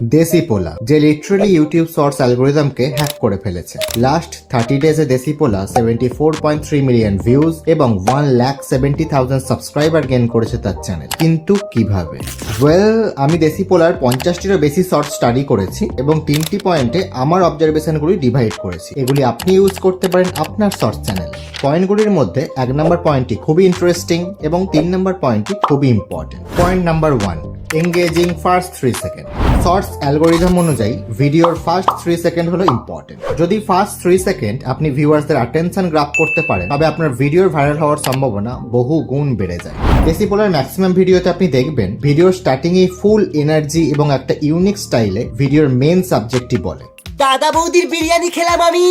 দেশি পোলা যে লিটারালি ইউটিউব শর্টস অ্যালগোরিদমকে হ্যাক করে ফেলেছে। লাস্ট থার্টি ডেজে দেশি পোলা seventy four point three million views এবং one lakh seventy thousand subscriber gain করেছে তার চ্যানেল কিন্তু কীভাবে? ওয়েল আমি দেশি পোলার পঞ্চাশটিরও বেশি শর্ট স্টাডি করেছি এবং তিনটি পয়েন্টে আমার অবজারভেশনগুলি ডিভাইড করেছি। এগুলি আপনি ইউজ করতে পারেন আপনার শর্ট চ্যানেল পয়েন্টগুলির মধ্যে এক নম্বর পয়েন্টটি খুবই ইন্টারেস্টিং এবং তিন নম্বর পয়েন্টটি খুবই important point number one engaging first three second shorts algorithm অনুযায়ী ভিডিওর ফার্স্ট থ্রি সেকেন্ড হলো ইম্পর্টেন্ট যদি ফার্স্ট থ্রি সেকেন্ড আপনি ভিউয়ার্সদের অ্যাটেনশন গ্রাফ করতে পারেন, তবে আপনার ভিডিওর ভাইরাল হওয়ার সম্ভাবনা বহু গুণ বেড়ে যায়। ডেসিপোলার ম্যাক্সিমাম ভিডিওতে আপনি দেখবেন ভিডিওর স্টার্টিংয়ে ফুল এনার্জি এবং একটা ইউনিক স্টাইলে ভিডিওর মেন সাবজেক্টটি বলে। দাদা বৌদির বিরিয়ানি খেলাম আমি।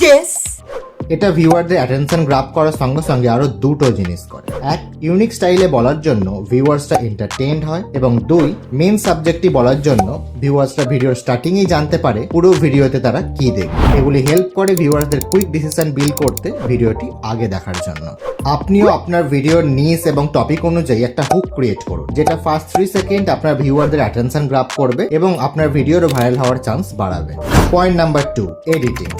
ইয়েস এটা ভিউয়ারদের অ্যাটেনশন গ্রাফ করার সঙ্গে সঙ্গে আরও দুটো জিনিস করে। এক ইউনিক স্টাইলে বলার জন্য ভিউয়ার্সরা এন্টারটেইনড হয় এবং দুই মেন সাবজেক্টটি বলার জন্য ভিউয়ার্সরা ভিডিওর স্টার্টিংয়েই জানতে পারে, পুরো ভিডিওতে তারা কি দেখবে। এগুলি হেল্প করে ভিউয়ার্সদের কুইক ডিসিশন বিল করতে ভিডিওটি আগে দেখার জন্য। আপনিও আপনার ভিডিওর নিস এবং টপিক অনুযায়ী একটা হুক ক্রিয়েট করুন, যেটা ফার্স্ট থ্রি সেকেন্ড আপনার ভিউয়ারদের অ্যাটেনশন গ্রাফ করবে এবং আপনার ভিডিওরও ভাইরাল হওয়ার চান্স বাড়াবে। Point number two editing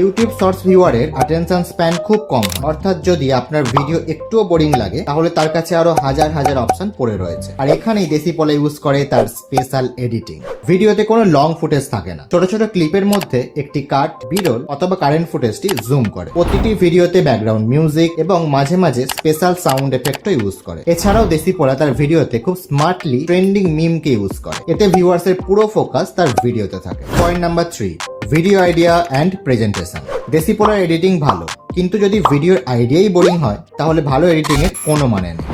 YouTube shorts ভিউয়ারের attention span খুব কম অর্থাৎ যদি আপনার ভিডিও একটুও বোরিং লাগে, তাহলে তার কাছে আরও হাজার হাজার অপশন পড়ে রয়েছে। আর এখানেই দেশি পলে ইউজ করে তার স্পেশাল এডিটিং ভিডিওতে কোনো লং ফুটেজ থাকে না। ছোট ছোট ক্লিপের মধ্যে একটি কাট বিরল, অথবা কারেন্ট ফুটেজটি জুম করে। প্রতিটি ভিডিওতে ব্যাকগ্রাউন্ড মিউজিক এবং মাঝে মাঝে স্পেশাল সাউন্ড এফেক্টও ইউজ করে। এছাড়াও দেশি পোলা তার ভিডিওতে খুব স্মার্টলি ট্রেন্ডিং মিমকে ইউজ করে। এতে ভিউয়ার্সের পুরো ফোকাস তার ভিডিওতে থাকে। Point number three video idea and presentation ডেসিপোলার পোলার এডিটিং ভালো, কিন্তু যদি ভিডিওর আইডিয়াই বোরিং হয়, তাহলে ভালো এডিটিংয়ের কোনো মানে নেই।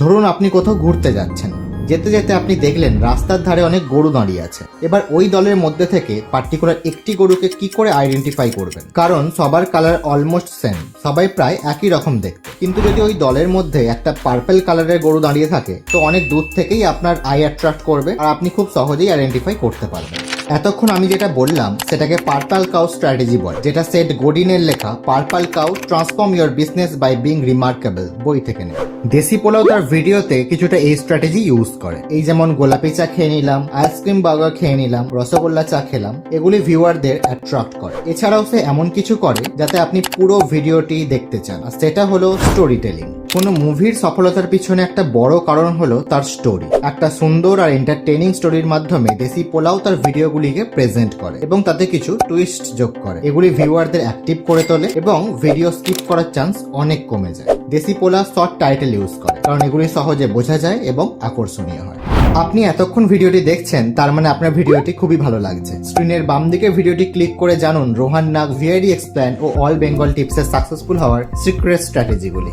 ধরুন আপনি কোথাও ঘুরতে যাচ্ছেন। যেতে যেতে আপনি দেখলেন রাস্তার ধারে অনেক গরু দাঁড়িয়ে আছে। এবার ওই দলের মধ্যে থেকে পার্টিকুলার একটি গরুকে কি করে আইডেন্টিফাই করবেন? কারণ সবার কালার অলমোস্ট সেম সবাই প্রায় একই রকম দেখতে। কিন্তু যদি ওই দলের মধ্যে একটা পার্পেল কালারের গরু দাঁড়িয়ে থাকে, তো অনেক দূর থেকেই আপনার আই অ্যাট্রাক্ট করবে আর আপনি খুব সহজেই আইডেন্টিফাই করতে পারবেন। এতক্ষণ আমি যেটা বললাম, সেটাকে পার্পাল কাউ স্ট্র্যাটেজি বলে, যেটা সেট গোডিনের লেখা purple cow transform your business by being remarkable বই থেকে নেওয়া দেশি পোলাও তার ভিডিওতে কিছুটা এই স্ট্র্যাটেজি ইউজ করে। এই যেমন গোলাপি চা খেয়ে নিলাম আইসক্রিম বার্গার খেয়ে নিলাম, রসগোল্লা চা খেলাম, এগুলি ভিউয়ারদের অ্যাট্রাক্ট করে। এছাড়াও সে এমন কিছু করে যাতে আপনি পুরো ভিডিওটি দেখতে চান। আর সেটা হলো স্টোরি টেলিং কোনো মুভির সফলতার পিছনে একটা বড় কারণ হলো তার স্টোরি একটা সুন্দর আর এন্টারটেনিং স্টোরির মাধ্যমে দেশি পোলাও তার ভিডিওগুলিকে প্রেজেন্ট করে এবং তাতে কিছু টুইস্ট যোগ করে। এগুলি ভিউয়ারদের অ্যাক্টিভ করে তোলে এবং ভিডিও স্কিপ করার চান্স অনেক কমে যায়। দেশি পোলা শর্ট টাইটেল ইউজ করে, কারণ এগুলি সহজে বোঝা যায় এবং আকর্ষণীয় হয়। আপনি এতক্ষণ ভিডিওটি দেখছেন, তার মানে আপনার ভিডিওটি খুবই ভালো লাগছে। স্ক্রিনের বাম দিকে ভিডিওটি ক্লিক করে জানুন, রোহান নাগ ভিআইডি এক্সপ্ল্যান ও অল বেঙ্গল টিপসের সাকসেসফুল হওয়ার সিক্রেট স্ট্র্যাটেজিগুলি